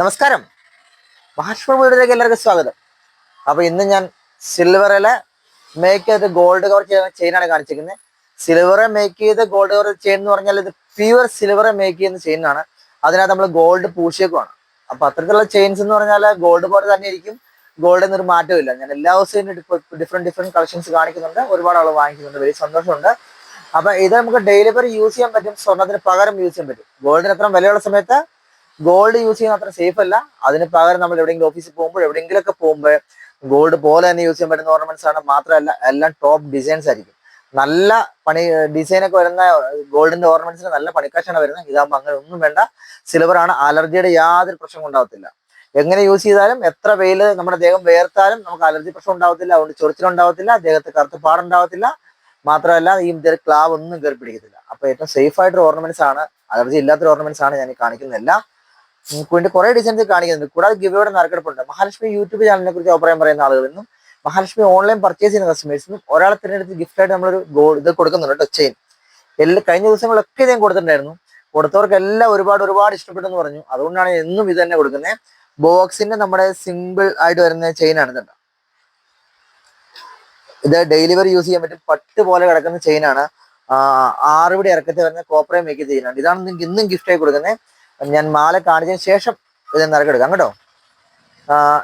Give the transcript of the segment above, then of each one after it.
നമസ്കാരം. മഹാഷ്മ വീടിലേക്ക് എല്ലാവർക്കും സ്വാഗതം. അപ്പൊ ഇന്ന് ഞാൻ സിൽവറിലെ മേക്ക് ചെയ്ത് ഗോൾഡ് കവർ ചെയ്യുന്ന ചെയിനാണ് കാണിച്ചിരിക്കുന്നത്. സിൽവറെ മേക്ക് ചെയ്ത് ഗോൾഡ് കവർ ചെയിൻ എന്ന് പറഞ്ഞാൽ ഇത് പ്യുവർ സിൽവറെ മേക്ക് ചെയ്യുന്ന ചെയിനാണ് അതിനകത്ത് നമ്മൾ ഗോൾഡ് പൂശിയേക്കുമാണ് അപ്പൊ അത്തരത്തിലുള്ള ചെയിൻസ് എന്ന് പറഞ്ഞാൽ ഗോൾഡ് പോലെ തന്നെ ആയിരിക്കും ഗോൾഡ് എന്നൊരു മാറ്റമില്ല ഞാൻ എല്ലാ ദിവസവും ഡിഫറെന്റ് ഡിഫറെന്റ് കളക്ഷൻസ് കാണിക്കുന്നുണ്ട്. ഒരുപാട് ആൾ വാങ്ങിക്കുന്നുണ്ട്. വലിയ സന്തോഷമുണ്ട്. അപ്പൊ ഇത് നമുക്ക് ഡെയിലി വരെ യൂസ് ചെയ്യാൻ പറ്റും. സ്വർണത്തിന് പകരം യൂസ് ചെയ്യാൻ പറ്റും. ഗോൾഡിന് അത്ര വിലയുള്ള സമയത്ത് ഗോൾഡ് യൂസ് ചെയ്യുന്ന അത്ര സേഫ് അല്ല. അതിന് പകരം നമ്മൾ എവിടെയെങ്കിലും ഓഫീസിൽ പോകുമ്പോൾ എവിടെയെങ്കിലുമൊക്കെ പോകുമ്പോൾ ഗോൾഡ് പോലെ തന്നെ യൂസ് ചെയ്യാൻ പറ്റുന്ന ഓർണമെന്റ്സ് ആണ് മാത്രമല്ല എല്ലാം ടോപ്പ് ഡിസൈൻസ് ആയിരിക്കും. നല്ല പണി ഡിസൈൻ ഒക്കെ വരുന്ന ഗോൾഡിന്റെ ഓർണമെന്റ്സിന് നല്ല പണിക്കാശാണ് വരുന്നത്. ഇതാകുമ്പോൾ അങ്ങനെ ഒന്നും വേണ്ട. സിൽവർ ആണ്. അലർജിയുടെ യാതൊരു പ്രശ്നം ഉണ്ടാവത്തില്ല. എങ്ങനെ യൂസ് ചെയ്താലും എത്ര വെയിൽ നമ്മുടെ ദേഹം വേർത്താലും നമുക്ക് അലർജി പ്രശ്നം ഉണ്ടാവത്തില്ല. അതുകൊണ്ട് ചൊറിച്ചിലുണ്ടാവത്തില്ല ദേഹത്ത് കറുത്ത് പാടുണ്ടാവത്തില്ല മാത്രമല്ല ഈ ക്ലാവ് ഒന്നും കയറി പിടിക്കത്തില്ല അപ്പൊ ഏറ്റവും സേഫ് ആയിട്ടുള്ള ഓർണമെന്റ്സ് ആണ്. അലർജി ഇല്ലാത്തൊരു ഓർണമെന്റ്സ് ആണ് ഞാൻ കാണിക്കുന്നതെല്ലാം. നിങ്ങൾക്ക് വേണ്ടി കുറെ ഡിസൈൻസ് കാണിക്കുന്നുണ്ട്. കൂടാതെ ഗിവയുടെ നറുക്കെടുപ്പുണ്ട്. മഹാലക്ഷ്മി യൂട്യൂബ് ചാനലിനെ കുറിച്ച് അഭിപ്രായം പറയുന്ന ആളുകളെന്നും മഹാലക്ഷ്മി ഓൺലൈൻ പർച്ചേസ് ചെയ്യുന്ന കസ്റ്റമേഴ്സ് കസ്റ്റമേഴ്സിനും ഒരാളെ തിരഞ്ഞെടുത്ത് ഗിഫ്റ്റ് ആയിട്ട് നമ്മളൊരു ഗോൾഡ് ഇത് കൊടുക്കുന്നുണ്ട് കേട്ടോ ചെയിൻ എല്ലാ കഴിഞ്ഞ ദിവസങ്ങളൊക്കെ ഞാൻ കൊടുത്തിട്ടുണ്ടായിരുന്നു. കൊടുത്തവർക്കെല്ലാം ഒരുപാട് ഒരുപാട് ഇഷ്ടപ്പെട്ടെന്ന് പറഞ്ഞു. അതുകൊണ്ടാണ് എന്നും ഇത് തന്നെ കൊടുക്കുന്നത്. ബോക്സിന്റെ നമ്മുടെ സിമ്പിൾ ആയിട്ട് വരുന്ന ചെയിൻ ആണ് ഇത് ഡെലിവറി യൂസ് ചെയ്യാൻ പറ്റും. പട്ട് പോലെ കിടക്കുന്ന ചെയിനാണ് ആറുപടി ഇറക്കത്തിൽ വരുന്ന കോപ്പറേ മേക്ക് ചെയിനാണ് ഇതാണ് നിങ്ങൾക്ക് ഇന്നും ഗിഫ്റ്റായി കൊടുക്കുന്നത്. ഞാൻ മാല കാണിച്ചതിന് ശേഷം ഇത് നറുക്കെടുക്കാം കേട്ടോ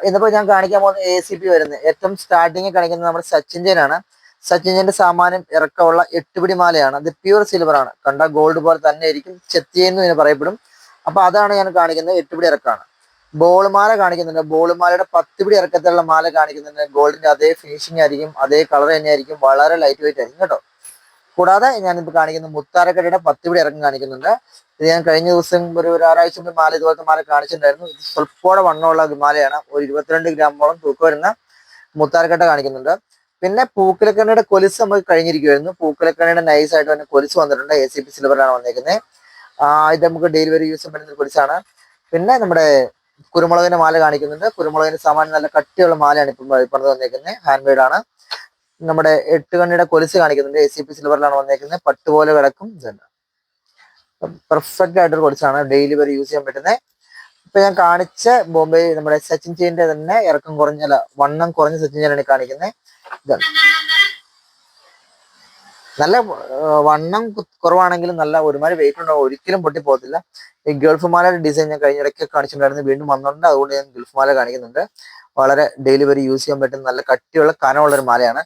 ഇന്നിപ്പോ ഞാൻ കാണിക്കാൻ പോകുന്ന എ സി പി വരുന്നത്. ഏറ്റവും സ്റ്റാർട്ടിങ് കാണിക്കുന്നത് നമ്മുടെ സച്ചിൻജനാണ് സച്ചിൻജന്റെ സാമാനം ഇറക്കമുള്ള എട്ടുപിടി മാലയാണ്. അത് പ്യൂർ സിൽവർ ആണ്. കണ്ട ഗോൾഡ് പോലെ തന്നെ ആയിരിക്കും ചെത്തിയെന്ന് ഇതിന് പറയപ്പെടും. അപ്പൊ അതാണ് ഞാൻ കാണിക്കുന്നത് എട്ടുപിടി ഇറക്കാണ് ബോളുമാല കാണിക്കുന്നുണ്ട്. ബോളുമാലയുടെ പത്ത് പിടി ഇറക്കത്തിലുള്ള മാല കാണിക്കുന്നുണ്ട്. ഗോൾഡിന്റെ അതേ ഫിനിഷിംഗ് ആയിരിക്കും അതേ കളർ തന്നെയായിരിക്കും വളരെ ലൈറ്റ് വെയിറ്റ് ആയിരിക്കും. കേട്ടോ കൂടാതെ ഞാനിപ്പോൾ കാണിക്കുന്ന മുത്താരക്കടയുടെ പത്ത് പിടി ഇറങ്ങി കാണിക്കുന്നുണ്ട്. ഇത് ഞാൻ കഴിഞ്ഞ ദിവസം ഒരു ഒരാഴ്ച മുമ്പ് മാല ഇതുപോലത്തെ മാല കാണിച്ചിട്ടുണ്ടായിരുന്നു. ഇത് സ്വൽപ്പോടെ വണ്ണമുള്ള മാലയാണ്. ഒരു ഇരുപത്തിരണ്ട് ഗ്രാമോളം തൂക്കം വരുന്ന മുത്താരക്കട്ട കാണിക്കുന്നുണ്ട്. പിന്നെ പൂക്കലക്കണ്ണയുടെ കൊലുസ് നമുക്ക് കഴിഞ്ഞിരിക്കുമായിരുന്നു പൂക്കലക്കണ്ണയുടെ നൈസ് ആയിട്ട് തന്നെ കൊലിസ് വന്നിട്ടുണ്ട്. എ സി പി സിൽവറാണ് വന്നേക്കുന്നത് ഇത് നമുക്ക് ഡെലിവറി യൂസ് ചെയ്യാൻ പറ്റുന്ന കൊലുസാണ്. പിന്നെ നമ്മുടെ കുരുമുളകിന്റെ മാല കാണിക്കുന്നുണ്ട്. കുരുമുളകിന്റെ സാമാന്യം നല്ല കട്ടിയുള്ള മാലയാണ് ഇപ്പം പണിത് വന്നേക്കുന്നത് ഹാൻഡ് മെയ്ഡ് ആണ്. നമ്മുടെ എട്ട് കണ്ണിയുടെ കൊലുസ് കാണിക്കുന്നുണ്ട്. എ സി പി സിൽവറിലാണ് വന്നേക്കുന്നത്. പട്ട് പോലെ കിടക്കും ഇതുണ്ട് പെർഫെക്റ്റ് ആയിട്ടൊരു കൊലുസാണ് ഡെയിലി വരെ യൂസ് ചെയ്യാൻ പറ്റുന്നത് ഇപ്പൊ ഞാൻ കാണിച്ച ബോംബെ നമ്മുടെ സച്ചിൻ ചെയിന്റെ തന്നെ ഇറക്കം കുറഞ്ഞ വണ്ണം കുറഞ്ഞ സച്ചിൻ ചെയിനാണ് കാണിക്കുന്നത്. നല്ല വണ്ണം കുറവാണെങ്കിലും നല്ല ഒരുമാതിരി വെയിറ്റ് ഉണ്ടാവും ഒരിക്കലും പൊട്ടി പോകത്തില്ല ഈ ഗൾഫ് മാലയുടെ ഡിസൈൻ ഞാൻ കഴിഞ്ഞ ഇടയ്ക്ക് കാണിച്ചിട്ടുണ്ടായിരുന്നു. വീണ്ടും വന്നിട്ടുണ്ട്. അതുകൊണ്ട് ഞാൻ ഗൾഫ് മാല കാണിക്കുന്നുണ്ട്. വളരെ ഡെയിലി വരെ യൂസ് ചെയ്യാൻ പറ്റുന്ന നല്ല കട്ടിയുള്ള കനമുള്ള ഒരു മാലയാണ്.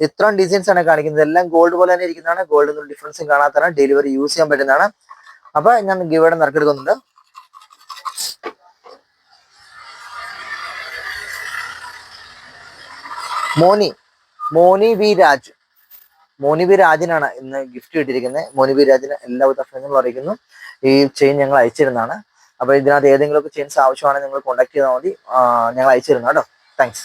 ഇത്രയും ഡിസൈൻസ് ആണ് കാണിക്കുന്നത്. എല്ലാം ഗോൾഡ് പോലെ തന്നെ ഇരിക്കുന്നതാണ്. ഗോൾഡ് ഒന്നും ഡിഫറൻസും കാണാത്തതാണ്. ഡെലിവറി യൂസ് ചെയ്യാൻ പറ്റുന്നതാണ്. അപ്പൊ ഞാൻ ഗിവയുടെ നറുക്കെടുക്കുന്നുണ്ട് മോനി മോനി വി രാജ്. മോനി വി രാജിനാണ് ഇന്ന് ഗിഫ്റ്റ് കിട്ടിയിരിക്കുന്നത്. മോനി വി രാജിന് എല്ലാവിധ അഭിനന്ദനങ്ങളും അറിയിക്കുന്നു. ഈ ചെയിൻ ഞങ്ങൾ അയച്ചിരുന്നതാണ്. അപ്പൊ ഇതിനകത്ത് ഏതെങ്കിലുമൊക്കെ ചെയിൻസ് ആവശ്യമാണെങ്കിൽ നിങ്ങൾ കോൺടാക്ട് ചെയ്താൽ മതി. ഞങ്ങൾ അയച്ചിരുന്നു. കേട്ടോ. താങ്ക്സ്